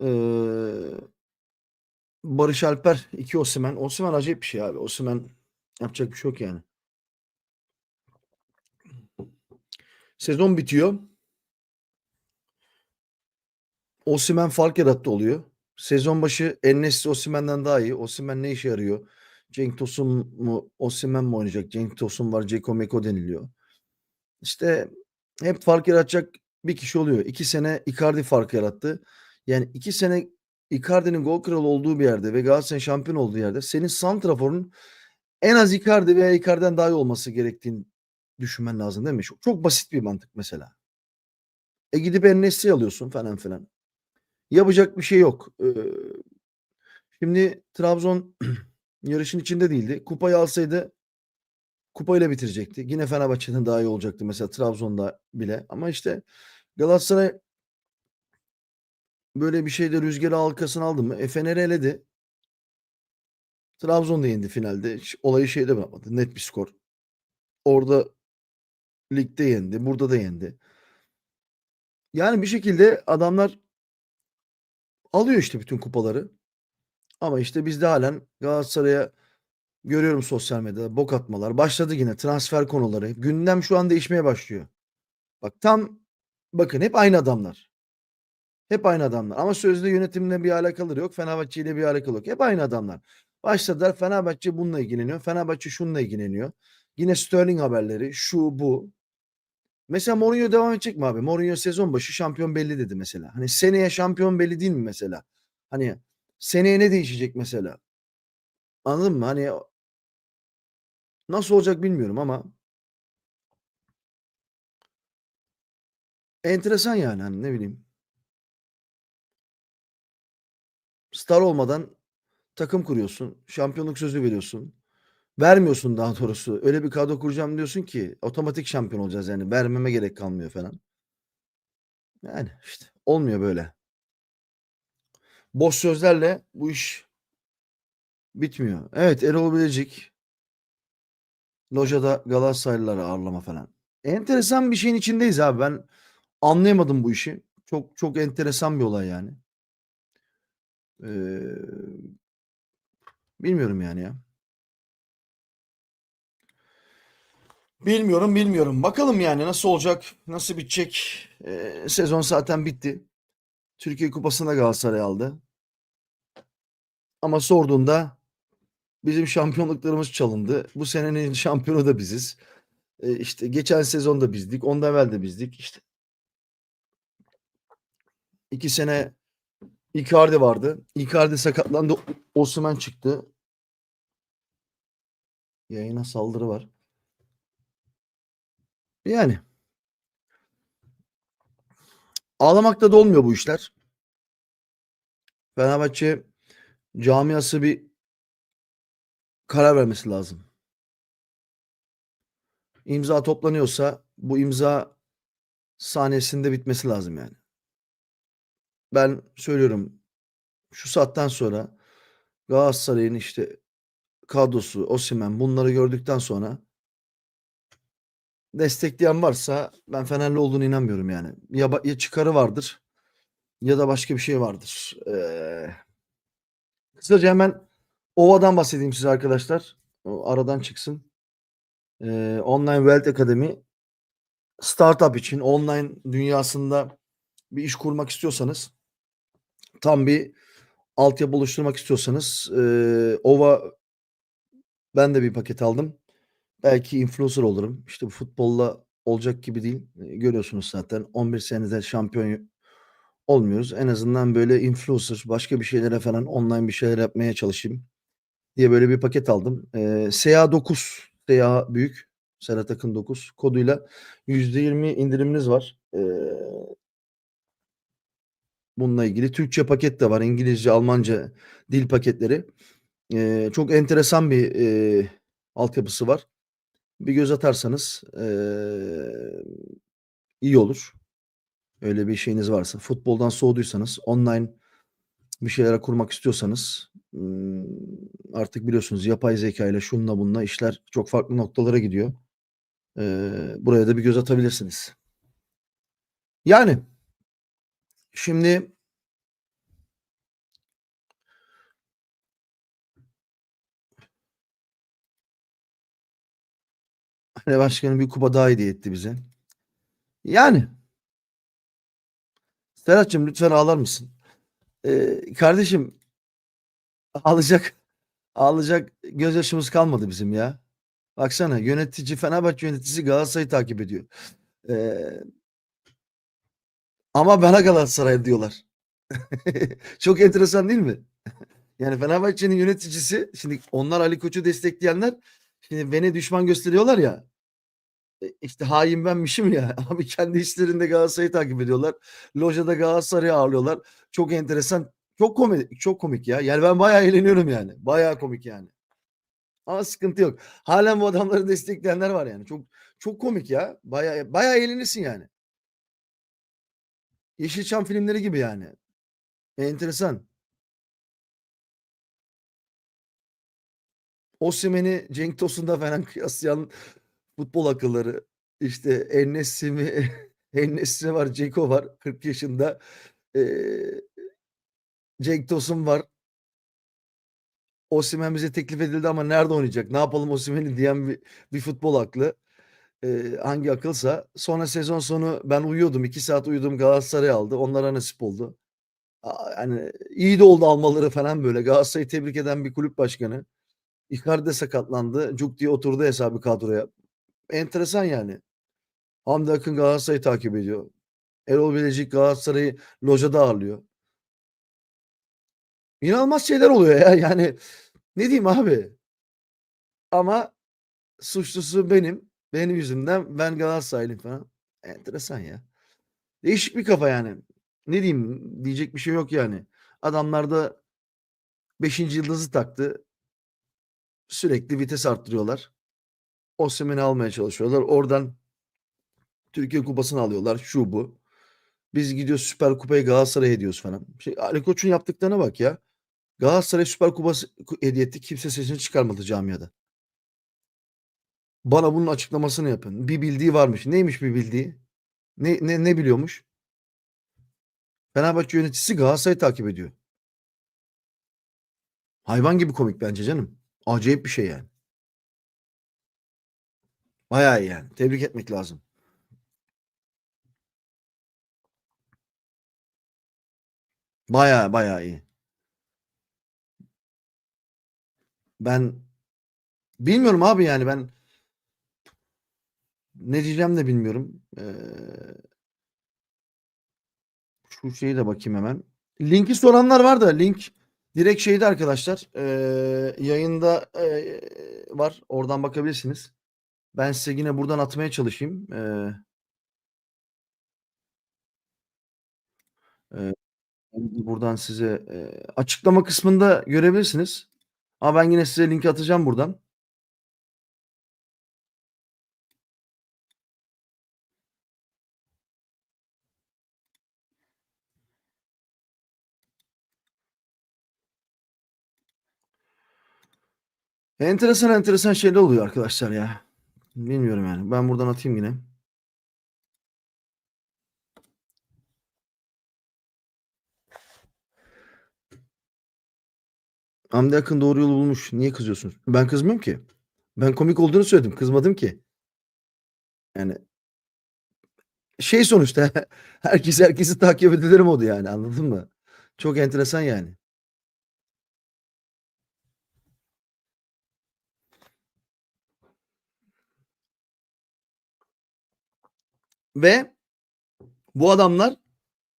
Eee Barış Alper, 2 Osimhen. Osimhen acayip bir şey abi. Osimhen yapacak bir şey yok yani. Sezon bitiyor. Osimhen fark yarattı oluyor. Sezon başı En-Nesyri Osimhen'den daha iyi. Osimhen ne işe yarıyor? Cenk Tosun mu Osimhen mi oynayacak? Cenk Tosun var, Dzeko Meko deniliyor. İşte hep fark yaratacak bir kişi oluyor. 2 sene Icardi fark yarattı. Yani 2 sene Icardi'nin gol kralı olduğu bir yerde ve Galatasaray'ın şampiyon olduğu yerde senin santraforun en az Icardi veya Icardi'den daha iyi olması gerektiğini düşünmen lazım değil mi? Çok, çok basit bir mantık mesela. E gidip En-Nesyri alıyorsun falan filan. Yapacak bir şey yok. Ee, şimdi Trabzon yarışın içinde değildi. Kupayı alsaydı kupayla bitirecekti. Yine Fenerbahçe'den daha iyi olacaktı mesela Trabzon'da bile. Ama işte Galatasaray böyle bir şeyde rüzgarı halkasını aldı mı? E Fener'i eledi. Trabzon da yendi finalde. Olayı şeyde bırakmadı. Net bir skor. Orada ligde yendi. Burada da yendi. Yani bir şekilde adamlar alıyor işte bütün kupaları. Ama işte bizde halen Galatasaray'a görüyorum sosyal medyada bok atmalar. Başladı yine transfer konuları. Gündem şu an değişmeye başlıyor. Bak tam bakın hep aynı adamlar. Hep aynı adamlar. Ama sözde yönetimle bir alakaları yok. Fenerbahçe ile bir alakalı yok. Hep aynı adamlar. Başladılar Fenerbahçe bununla ilgileniyor. Fenerbahçe şununla ilgileniyor. Yine Sterling haberleri şu bu. Mesela Mourinho devam edecek mi abi? Mourinho sezon başı şampiyon belli dedi mesela. Hani seneye şampiyon belli değil mi mesela? Hani seneye ne değişecek mesela? Anladın mı? Hani nasıl olacak bilmiyorum ama enteresan yani hani ne bileyim. Star olmadan takım kuruyorsun. Şampiyonluk sözü veriyorsun. Vermiyorsun daha doğrusu. Öyle bir kadro kuracağım diyorsun ki otomatik şampiyon olacağız yani. Vermeme gerek kalmıyor falan. Yani işte olmuyor böyle. Boş sözlerle bu iş bitmiyor. Evet Erol Bilecik lojada Galatasaraylıları ağırlama falan. Enteresan bir şeyin içindeyiz abi. Ben anlayamadım bu işi. Çok çok enteresan bir olay yani. Ee, bilmiyorum yani ya. Bilmiyorum bilmiyorum. Bakalım yani nasıl olacak, nasıl bitecek. Ee, sezon zaten bitti. Türkiye Kupası'nda Galatasaray aldı. Ama sorduğunda bizim şampiyonluklarımız çalındı. Bu senenin şampiyonu da biziz. Ee, işte geçen sezon da bizdik. Ondan evvel de bizdik. İşte iki sene Icardi vardı. Icardi sakatlandı. Osimhen çıktı. Yayına saldırı var. Yani. Ağlamakta da olmuyor bu işler. Fenerbahçe camiası bir karar vermesi lazım. İmza toplanıyorsa bu imza sahnesinde bitmesi lazım yani. Ben söylüyorum şu saatten sonra Galatasaray'ın işte kadrosu, Osimhen bunları gördükten sonra destekleyen varsa ben Fenerli olduğunu inanmıyorum yani. Ya, ya çıkarı vardır ya da başka bir şey vardır. Ee, kısaca hemen Ova'dan bahsedeyim size arkadaşlar. Aradan çıksın. Ee, Online Wealth Academy startup için online dünyasında bir iş kurmak istiyorsanız tam bir altyapı oluşturmak istiyorsanız e, Ova ben de bir paket aldım. Belki influencer olurum. İşte bu futbolla olacak gibi değil. Görüyorsunuz zaten 11 senede şampiyon olmuyoruz. En azından böyle influencer başka bir şeylere falan online bir şeyler yapmaya çalışayım diye böyle bir paket aldım. E, SA9 SA büyük Serhat Akın 9 koduyla %20 indiriminiz var. E, bununla ilgili Türkçe paket de var. İngilizce, Almanca dil paketleri. E, çok enteresan bir e, altyapısı var. Bir göz atarsanız e, iyi olur. Öyle bir şeyiniz varsa. Futboldan soğuduysanız, online bir şeylere kurmak istiyorsanız artık biliyorsunuz yapay zeka ile şunla bununla işler çok farklı noktalara gidiyor. Buraya da bir göz atabilirsiniz. Yani Şimdi Hani başkanı bir kupa daha hediye etti bize. Yani Serhat'cığım lütfen ağlar mısın? Ee, kardeşim ağlayacak ağlayacak gözyaşımız kalmadı bizim ya. Baksana yönetici Fenerbahçe yöneticisi Galatasaray'ı takip ediyor. Ee, ama bana Galatasaray diyorlar. Çok enteresan değil mi? Yani Fenerbahçe'nin yöneticisi şimdi onlar Ali Koç'u destekleyenler şimdi beni düşman gösteriyorlar ya. E, işte hain benmişim ya. Abi kendi işlerinde Galatasaray'ı takip ediyorlar. Lojada Galatasaray'ı ağırlıyorlar. Çok enteresan. Çok komik, çok komik ya. Yani ben bayağı eğleniyorum yani. Bayağı komik yani. Ama sıkıntı yok. Hâlen bu adamları destekleyenler var yani. Çok çok komik ya. Bayağı bayağı eğlenirsin yani. Yeşilçam filmleri gibi yani. Enteresan. Osimhen'i Cenk Tosun'la falan kıyaslayan futbol akılları. İşte En-Nesyri mi En-Nesyri var, Dzeko var 40 yaşında. Eee Cenk Tosun var. Osimhen bize teklif edildi ama nerede oynayacak? Ne yapalım Osimhen'i diyen bir bir futbol aklı. Eee, hangi akılsa. Sonra sezon sonu ben uyuyordum. 2 saat uyudum. Galatasaray aldı. Onlara nasip oldu. Aaa, hani iyi de oldu almaları falan böyle. Galatasaray'ı tebrik eden bir kulüp başkanı. Icardi de sakatlandı. Cuk diye oturdu hesabı kadroya. Enteresan yani. Hamdi Akın Galatasaray'ı takip ediyor. Erol Bilecik Galatasaray'ı lojada ağırlıyor. İnanılmaz şeyler oluyor ya. Yani ne diyeyim abi? Ama suçlusu benim. Benim yüzümden ben Galatasaraylıyım falan. Enteresan ya. Değişik bir kafa yani. Ne diyeyim? Diyecek bir şey yok yani. Adamlar da 5. yıldızı taktı. Sürekli vites arttırıyorlar. Osimhen'i almaya çalışıyorlar. Oradan Türkiye Kupası'nı alıyorlar. Şu bu. Biz gidiyoruz Süper Kupayı Galatasaray'a hediyoruz falan. Şey, Ali Koç'un yaptıklarına bak ya. Galatasaray Süper Kupası hediye etti. Kimse sesini çıkarmadı camiada. Bana bunun açıklamasını yapın. Bir bildiği varmış. Neymiş bir bildiği? Ne ne ne biliyormuş? Fenerbahçe yöneticisi Galatasaray'ı takip ediyor. Hayvan gibi komik bence canım. Acayip bir şey yani. Bayağı iyi yani. Tebrik etmek lazım. Bayağı, bayağı iyi. Ben bilmiyorum abi yani ben ne diyeceğim de bilmiyorum. Eee şu şeye de bakayım hemen. Linki soranlar var da link direkt şeyde arkadaşlar. Eee, yayında eee, var. Oradan bakabilirsiniz. Ben size yine buradan atmaya çalışayım. Eee Eee, buradan size eee, açıklama kısmında görebilirsiniz. Ama ben yine size linki atacağım buradan. Enteresan enteresan şeyler oluyor arkadaşlar ya. Bilmiyorum yani. Ben buradan atayım yine. Hamdi Akın doğru yolu bulmuş. Niye kızıyorsunuz? Ben kızmıyorum ki. Ben komik olduğunu söyledim. Kızmadım ki. Yani şey sonuçta herkes herkesi takip edilir modu yani anladın mı? Çok enteresan yani. Ve bu adamlar